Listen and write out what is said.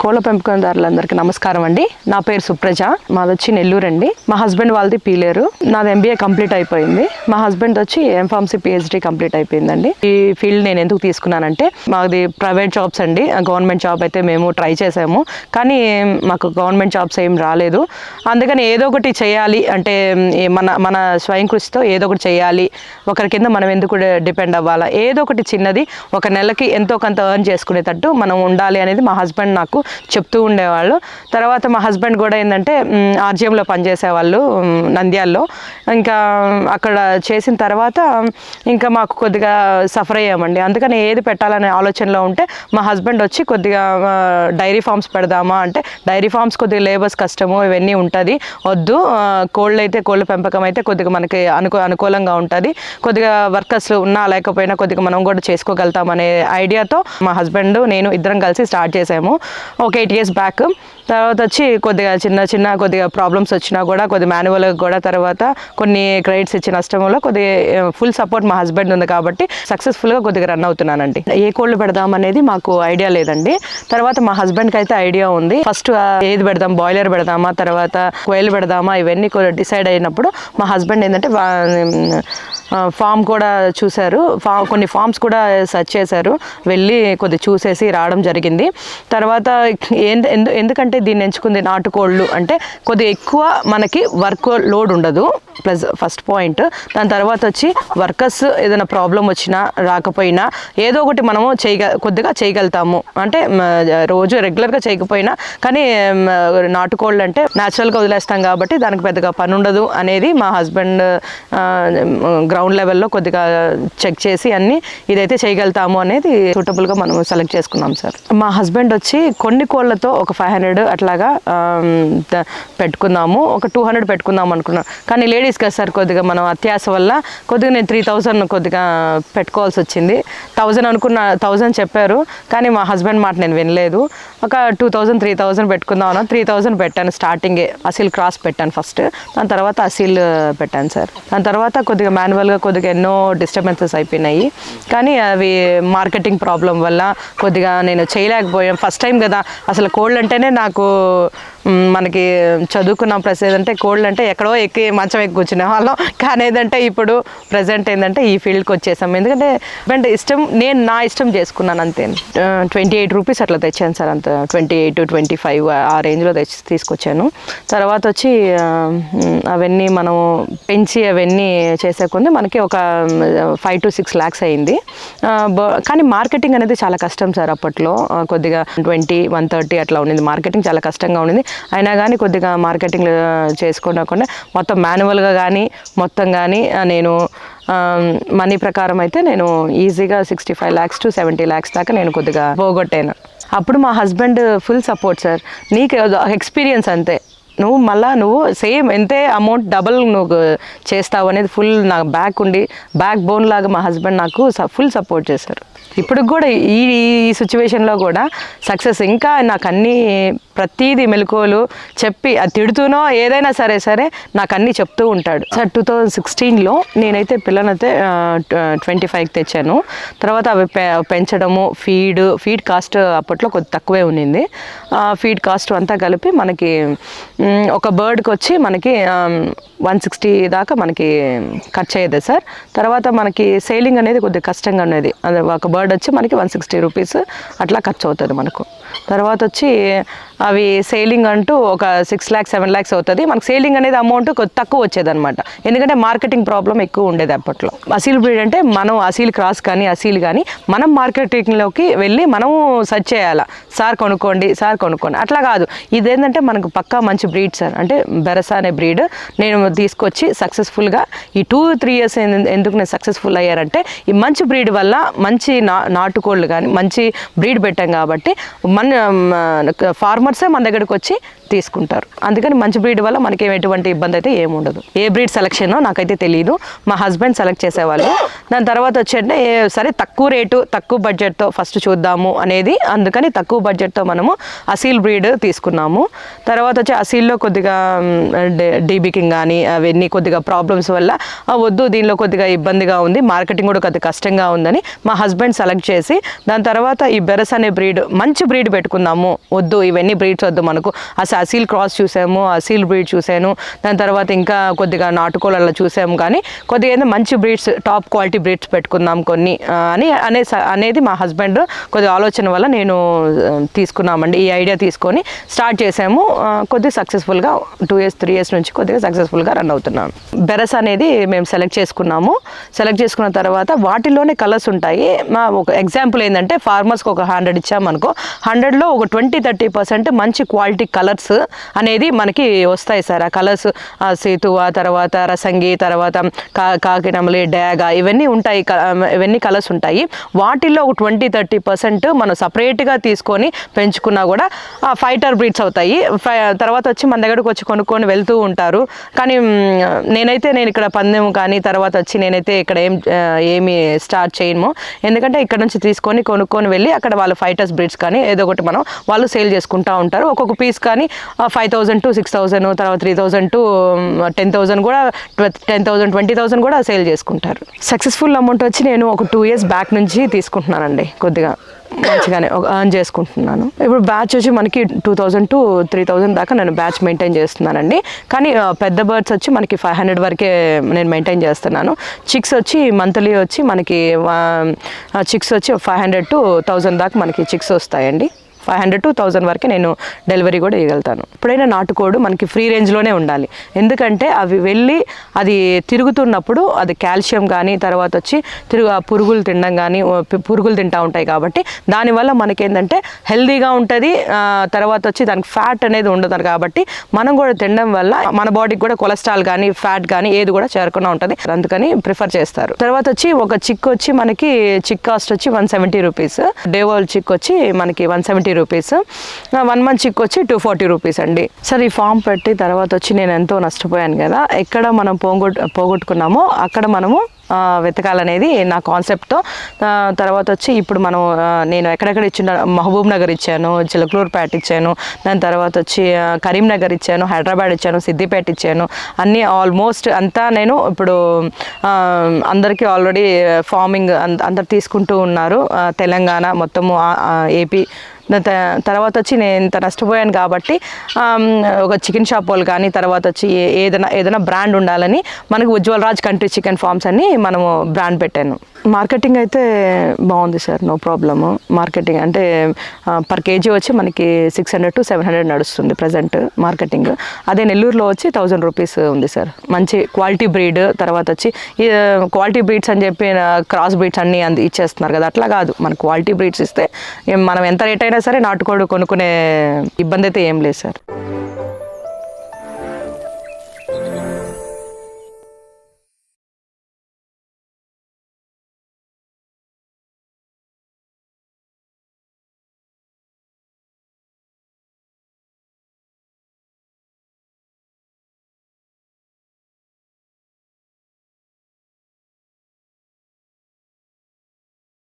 కోళ్ళ పెంపకందారులందరికీ నమస్కారం అండి. నా పేరు సుప్రజ. మాది వచ్చి నెల్లూరు అండి మా హస్బెండ్ వాళ్ళది పీలేరు. నాది ఎంబీఏ కంప్లీట్ అయిపోయింది. మా హస్బెండ్ వచ్చి ఎంఫార్మసీ పిహెచ్డి కంప్లీట్ అయిపోయిందండి. ఈ ఫీల్డ్ నేను ఎందుకు తీసుకున్నానంటే మాది ప్రైవేట్ జాబ్స్ అండి. గవర్నమెంట్ జాబ్ అయితే మేము ట్రై చేసాము. కానీ మాకు గవర్నమెంట్ జాబ్స్ ఏం రాలేదు. అందుకని ఏదో ఒకటి చేయాలి అంటే మన మన స్వయం కృషితో ఏదో ఒకటి చేయాలి. ఒకరి కింద మనం ఎందుకు డిపెండ్ అవ్వాలా? ఏదో ఒకటి చిన్నది ఒక నెలకి ఎంతో కొంత ఎర్న్ చేసుకునేటట్టు మనం ఉండాలి అనేది మా హస్బెండ్ నాకు చెప్తూ ఉండేవాళ్ళు. తర్వాత మా హస్బెండ్ కూడా ఏంటంటే ఆర్జీఎంలో పనిచేసేవాళ్ళు నంద్యాల్లో. ఇంకా అక్కడ చేసిన తర్వాత ఇంకా మాకు కొద్దిగా సఫర్ అయ్యామండి. అందుకని ఏది పెట్టాలనే ఆలోచనలో ఉంటే మా హస్బెండ్ వచ్చి కొద్దిగా డైరీ ఫార్మ్స్ పెడదామా అంటే డైరీ ఫార్మ్స్ కొద్దిగా లేబర్స్ కష్టము ఇవన్నీ ఉంటుంది. వద్దు కోళ్ళు అయితే కోళ్ళ పెంపకం అయితే కొద్దిగా మనకి అనుకూ అనుకూలంగా ఉంటుంది. కొద్దిగా వర్కర్స్ ఉన్నా లేకపోయినా కొద్దిగా మనం కూడా చేసుకోగలుగుతాం అనే ఐడియాతో మా హస్బెండ్ నేను ఇద్దరం కలిసి స్టార్ట్ చేసాము. ఒక ఎయిట్ ఇయర్స్ బ్యాక్ తర్వాత వచ్చి కొద్దిగా చిన్న చిన్న కొద్దిగా ప్రాబ్లమ్స్ వచ్చినా కూడా కొద్ది మాన్యువల్గా కూడా తర్వాత కొన్ని క్రెడిట్స్ ఇచ్చిన నష్టంలో కొద్దిగా ఫుల్ సపోర్ట్ మా హస్బెండ్ ఉంది కాబట్టి సక్సెస్ఫుల్గా కొద్దిగా రన్ అవుతున్నానండి. ఏ కోళ్ళు పెడదాం అనేది మాకు ఐడియా లేదండి. తర్వాత మా హస్బెండ్కి అయితే ఐడియా ఉంది. ఫస్ట్ ఏది పెడదాం? బాయిలర్ పెడదామా? తర్వాత కోయిల్ పెడదామా? ఇవన్నీ డిసైడ్ అయినప్పుడు మా హస్బెండ్ ఏంటంటే ఫామ్ కూడా చూశారు. ఫా కొన్ని ఫామ్స్ కూడా సెర్చ్ చేశారు. వెళ్ళి కొద్ది చూసేసి రావడం జరిగింది. తర్వాత ఎందు ఎందుకంటే దీన్ని ఎంచుకుంది నాటుకోళ్ళు అంటే కొద్దిగా ఎక్కువ మనకి వర్క్ లోడ్ ఉండదు. Plus first point. దాని తర్వాత వచ్చి వర్కర్స్ ఏదైనా ప్రాబ్లం వచ్చినా రాకపోయినా ఏదో ఒకటి మనము చేయగ కొద్దిగా చేయగలుగుతాము. అంటే రోజు రెగ్యులర్గా చేయకపోయినా కానీ నాటుకోళ్ళు అంటే న్యాచురల్గా వదిలేస్తాం కాబట్టి దానికి పెద్దగా పని ఉండదు అనేది మా హస్బెండ్ గ్రౌండ్ లెవెల్లో కొద్దిగా చెక్ చేసి అన్ని ఇదైతే చేయగలుగుతాము అనేది సూటబుల్గా మనం సెలెక్ట్ చేసుకున్నాం సార్ మా హస్బెండ్ వచ్చి కొన్ని కోళ్ళతో ఒక ఫైవ్ హండ్రెడ్ అట్లాగా పెట్టుకుందాము. ఒక టూ హండ్రెడ్ పెట్టుకుందాం అనుకున్నాం. కానీ లేడీస్ కదా సార్ కొద్దిగా మనం అత్యాస వల్ల కొద్దిగా నేను త్రీ థౌజండ్ కొద్దిగా పెట్టుకోవాల్సి వచ్చింది. థౌజండ్ అనుకున్న థౌజండ్ చెప్పారు. కానీ మా హస్బెండ్ మాట నేను వినలేదు. ఒక టూ థౌజండ్ త్రీ థౌజండ్ పెట్టుకుందాం అన్న త్రీ థౌజండ్ పెట్టాను స్టార్టింగే అసీల్ క్రాస్ పెట్టాను ఫస్ట్ దాని తర్వాత అసీల్ పెట్టాను సార్ దాని తర్వాత కొద్దిగా మాన్యువల్గా కొద్దిగా ఎన్నో డిస్టర్బెన్సెస్ అయిపోయినాయి. కానీ అవి మార్కెటింగ్ ప్రాబ్లం వల్ల కొద్దిగా నేను చేయలేకపోయాను. ఫస్ట్ టైం కదా అసలు కోల్డ్ అంటేనే నాకు మనకి చదువుకున్న ప్లస్ ఏదంటే కోల్డ్ అంటే ఎక్కడో ఎక్కి మంచం ఎక్కి కూర్చునే వాళ్ళం. కానీ ఏదంటే ఇప్పుడు ప్రజెంట్ ఏంటంటే ఈ ఫీల్డ్కి వచ్చేసాం. ఎందుకంటే అంటే ఇష్టం నేను నా ఇష్టం చేసుకున్నాను అంతే. ట్వంటీ ఎయిట్ రూపీస్ అట్లా తెచ్చాను సార్ అంత. ట్వంటీ ఎయిట్ ట్వంటీ ఫైవ్ ఆ రేంజ్లో తెచ్చి తీసుకొచ్చాను. తర్వాత వచ్చి అవన్నీ మనం పెంచి అవన్నీ చేసే కొంది మనకి ఒక ఫైవ్ టు సిక్స్ ల్యాక్స్ అయింది. బ- కానీ మార్కెటింగ్ అనేది చాలా కష్టం సార్ అప్పట్లో. కొద్దిగా ట్వంటీ వన్ థర్టీ అట్లా ఉండింది. మార్కెటింగ్ చాలా కష్టంగా ఉండింది. అయినా కానీ కొద్దిగా మార్కెటింగ్ చేసుకోకుండా మొత్తం మాన్యువల్గా కానీ మొత్తం కానీ నేను మనీ ప్రకారం అయితే నేను ఈజీగా sixty five lakhs to seventy lakhs దాకా నేను కొద్దిగా పోగొట్టాను. అప్పుడు మా హస్బెండ్ ఫుల్ సపోర్ట్ సార్. నీకు ఎక్స్పీరియన్స్ అంతే. నువ్వు మళ్ళా నువ్వు సేమ్ ఎంతే అమౌంట్ డబల్ నువ్వు చేస్తావు అనేది ఫుల్ నా బ్యాక్ ఉండి బ్యాక్ బోన్ లాగా మా హస్బెండ్ నాకు ఫుల్ సపోర్ట్ చేశారు. ఇప్పుడు కూడా ఈ ఈ సిచ్యువేషన్లో కూడా సక్సెస్. ఇంకా నాకు అన్నీ ప్రతీది మెలకువలు చెప్పి అది తిడుతూనో ఏదైనా సరే సరే నాకు అన్నీ చెప్తూ ఉంటాడు. సార్ టూ థౌజండ్ సిక్స్టీన్లో నేనైతే పిల్లనైతే ట్వంటీ ఫైవ్కి తెచ్చాను. తర్వాత అవి పె పెంచడము ఫీడ్ ఫీడ్ కాస్ట్ అప్పట్లో కొద్ది తక్కువే ఉన్నింది ఫీడ్ కాస్ట్ అంతా కలిపి మనకి ఒక బర్డ్కి వచ్చి మనకి వన్ సిక్స్టీ దాకా మనకి ఖర్చు అయ్యేది సార్. తర్వాత మనకి సేలింగ్ అనేది కొద్దిగా కష్టంగా ఉండేది. అది ఒక బర్డ్ వచ్చి మనకి వన్ సిక్స్టీ రూపీస్ అట్లా ఖర్చు అవుతుంది మనకు. తర్వాత వచ్చి అవి సేలింగ్ అంటూ ఒక సిక్స్ ల్యాక్స్ సెవెన్ ల్యాక్స్ అవుతుంది. మనకు సేలింగ్ అనేది అమౌంట్ కొద్ది తక్కువ వచ్చేది అనమాట ఎందుకంటే మార్కెటింగ్ ప్రాబ్లం ఎక్కువ ఉండేది అప్పట్లో. అసీల్ బ్రీడ్ అంటే మనం అసీల్ క్రాస్ కానీ అసీల్ కానీ మనం మార్కెటింగ్లోకి వెళ్ళి మనం సెర్చ్ చేయాలా. సార్ కొనుక్కోండి సార్ కొనుక్కోండి. అట్లా కాదు. ఇదేంటంటే మనకు పక్కా మంచి బ్రీడ్ సార్. అంటే బెరసా అనే బ్రీడ్ నేను తీసుకొచ్చి సక్సెస్ఫుల్గా ఈ టూ త్రీ ఇయర్స్ ఎందుకు నేను సక్సెస్ఫుల్ అయ్యారంటే ఈ మంచి బ్రీడ్ వల్ల మంచి నా నాటుకోళ్ళు కానీ మంచి బ్రీడ్ పెట్టాం కాబట్టి మన ఫార్మర్ కస్టమర్సే మన దగ్గరకు వచ్చి తీసుకుంటారు. అందుకని మంచి బ్రీడ్ వల్ల మనకి ఎటువంటి ఇబ్బంది అయితే ఏమి ఉండదు. ఏ బ్రీడ్ సెలెక్షన్ నాకైతే తెలియదు మా హస్బెండ్ సెలెక్ట్ చేసేవాళ్ళు. దాని తర్వాత వచ్చేటంటే ఏ- సరే తక్కువ రేటు తక్కువ బడ్జెట్తో ఫస్ట్ చూద్దాము అనేది అందుకని తక్కువ బడ్జెట్తో మనము అసీల్ బ్రీడ్ తీసుకున్నాము. తర్వాత వచ్చి అసీల్లో కొద్దిగా డీబికింగ్ కానీ అవన్నీ కొద్దిగా ప్రాబ్లమ్స్ వల్ల వద్దు దీనిలో కొద్దిగా ఇబ్బందిగా ఉంది మార్కెటింగ్ కూడా కొద్దిగా కష్టంగా ఉందని మా హస్బెండ్ సెలెక్ట్ చేసి దాని తర్వాత ఈ బెరస్ అనే బ్రీడ్ మంచి బ్రీడ్ పెట్టుకుందాము వద్దు ఇవన్నీ బ్రీడ్స్ వద్దు మనకు. అసలు అసీల్ క్రాస్ చూసాము అసీల్ బ్రీడ్ చూశాను దాని తర్వాత ఇంకా కొద్దిగా నాటుకోళ్ళ చూసాము కానీ కొద్దిగా ఏదో మంచి బ్రీడ్స్ టాప్ క్వాలిటీ బ్రీడ్స్ పెట్టుకుందాం కొన్ని అని అనే స- అనేది మా హస్బెండ్ కొద్దిగా ఆలోచన వల్ల నేను తీసుకున్నామండి. ఈ ఐడియా తీసుకొని స్టార్ట్ చేసాము. కొద్దిగా సక్సెస్ఫుల్గా టూ ఇయర్స్ త్రీ ఇయర్స్ నుంచి కొద్దిగా సక్సెస్ఫుల్గా రన్ అవుతున్నాను. బెరస్ అనేది మేము సెలెక్ట్ చేసుకున్నాము. సెలెక్ట్ చేసుకున్న తర్వాత వాటిలోనే కలర్స్ ఉంటాయి. మా ఒక ఎగ్జాంపుల్ ఏంటంటే ఫార్మర్స్కి ఒక హండ్రెడ్ ఇచ్చామనుకో హండ్రెడ్లో ఒక ట్వంటీ థర్టీ పర్సెంట్ మంచి క్వాలిటీ కలర్స్ అనేది మనకి వస్తాయి సార్. ఆ కలర్స్ సేతువ తర్వాత రసంగి తర్వాత కా కాకినమలి డ్యాగా ఇవన్నీ ఉంటాయి. ఇవన్నీ కలర్స్ ఉంటాయి. వాటిల్లో ఒక ట్వంటీ థర్టీ పర్సెంట్ మనం సపరేట్గా తీసుకొని పెంచుకున్నా కూడా ఫైటర్ బ్రీడ్స్ అవుతాయి. తర్వాత వచ్చి మన దగ్గరకు వచ్చి కొనుక్కొని వెళ్తూ ఉంటారు. కానీ నేనైతే నేను ఇక్కడ పందెం కానీ తర్వాత వచ్చి నేనైతే ఇక్కడ ఏం ఏమి స్టార్ట్ చేయను. ఎందుకంటే ఇక్కడ నుంచి తీసుకొని కొనుక్కొని వెళ్ళి అక్కడ వాళ్ళు ఫైటర్స్ బ్రీడ్స్ కానీ ఏదో ఒకటి మనం వాళ్ళు సేల్ చేసుకుంటారు చేసుకుంటూ ఉంటారు. ఒక్కొక్క పీస్ కానీ five thousand to six thousand తర్వాత three thousand to ten thousand కూడా టెన్ థౌసండ్ ట్వంటీ థౌసండ్ కూడా సేల్ చేసుకుంటారు. సక్సెస్ఫుల్ అమౌంట్ వచ్చి నేను ఒక టూ ఇయర్స్ బ్యాక్ నుంచి తీసుకుంటున్నానండి. కొద్దిగా మంచిగానే ఎర్న్ చేసుకుంటున్నాను. ఇప్పుడు బ్యాచ్ వచ్చి మనకి two thousand to three thousand దాకా నేను బ్యాచ్ మెయింటైన్ చేస్తున్నానండి. కానీ పెద్ద బర్డ్స్ వచ్చి మనకి ఫైవ్ హండ్రెడ్ వరకే నేను మెయింటైన్ చేస్తున్నాను. చిక్స్ వచ్చి మంత్లీ వచ్చి మనకి చిక్స్ వచ్చి ఫైవ్ హండ్రెడ్ టు థౌజండ్ దాకా మనకి చిక్స్ వస్తాయండి. ఫైవ్ హండ్రెడ్ టు థౌజండ్ వరకే నేను డెలివరీ కూడా ఇవ్వగలుగుతాను. ఎప్పుడైనా నాటుకోడు మనకి ఫ్రీ రేంజ్లోనే ఉండాలి. ఎందుకంటే అవి వెళ్ళి అది తిరుగుతున్నప్పుడు అది కాల్షియం కానీ తర్వాత వచ్చి తిరుగు ఆ పురుగులు తినడం కానీ పురుగులు తింటూ ఉంటాయి కాబట్టి దానివల్ల మనకేంటంటే హెల్దీగా ఉంటుంది తర్వాత వచ్చి దానికి ఫ్యాట్ అనేది ఉండదు కాబట్టి మనం కూడా తినడం వల్ల మన బాడీకి కూడా కొలెస్ట్రాల్ కానీ ఫ్యాట్ కానీ ఏది కూడా చేరకుండా ఉంటుంది. అందుకని ప్రిఫర్ చేస్తారు. తర్వాత వచ్చి ఒక చిక్ వచ్చి మనకి చిక్ కాస్ట్ వచ్చి one seventy rupees. Day old chick వచ్చి మనకి one seventy rupees one month chick వచ్చి టూ ఫార్టీ రూపీస్ అండి. సరే ఈ ఫామ్ పెట్టి తర్వాత వచ్చి నేను ఎంతో నష్టపోయాను కదా. ఎక్కడ మనం పోగొట్ పోగొట్టుకున్నామో అక్కడ మనము వెతకాలనేది నా కాన్సెప్ట్తో తర్వాత వచ్చి ఇప్పుడు మనం నేను ఎక్కడెక్కడ ఇచ్చిన మహబూబ్ నగర్ ఇచ్చాను చిలకలూరుపేట ఇచ్చాను దాని తర్వాత వచ్చి కరీంనగర్ ఇచ్చాను హైదరాబాద్ ఇచ్చాను సిద్దిపేట ఇచ్చాను అన్నీ ఆల్మోస్ట్ అంతా నేను ఇప్పుడు అందరికీ ఆల్రెడీ ఫార్మింగ్ అందరు తీసుకుంటూ ఉన్నారు. తెలంగాణ మొత్తము ఏపీ తర్వాత వచ్చి నేను ఇంత నష్టపోయాను కాబట్టి ఒక చికెన్ షాప్ వాళ్ళు కానీ తర్వాత వచ్చి ఏ- ఏదైనా ఏదైనా బ్రాండ్ ఉండాలని మనకు Ujjwal Raj country chicken farms అని మనము బ్రాండ్ పెట్టాను. మార్కెటింగ్ అయితే బాగుంది సార్ నో ప్రాబ్లము. మార్కెటింగ్ అంటే పర్ కేజీ వచ్చి మనకి six hundred to seven hundred నడుస్తుంది ప్రజెంట్ మార్కెటింగ్. అదే నెల్లూరులో వచ్చి థౌజండ్ రూపీస్ ఉంది సార్. మంచి క్వాలిటీ బ్రీడ్ తర్వాత వచ్చి క్వాలిటీ బ్రీడ్స్ అని చెప్పి క్రాస్ బ్రీడ్స్ అన్ని అంది ఇచ్చేస్తున్నారు కదా అట్లా కాదు. మన క్వాలిటీ బ్రీడ్స్ ఇస్తే మనం ఎంత రేట్ అయినా సరే నాటుకోడు కొనుక్కునే ఇబ్బంది అయితే ఏం లేదు సార్.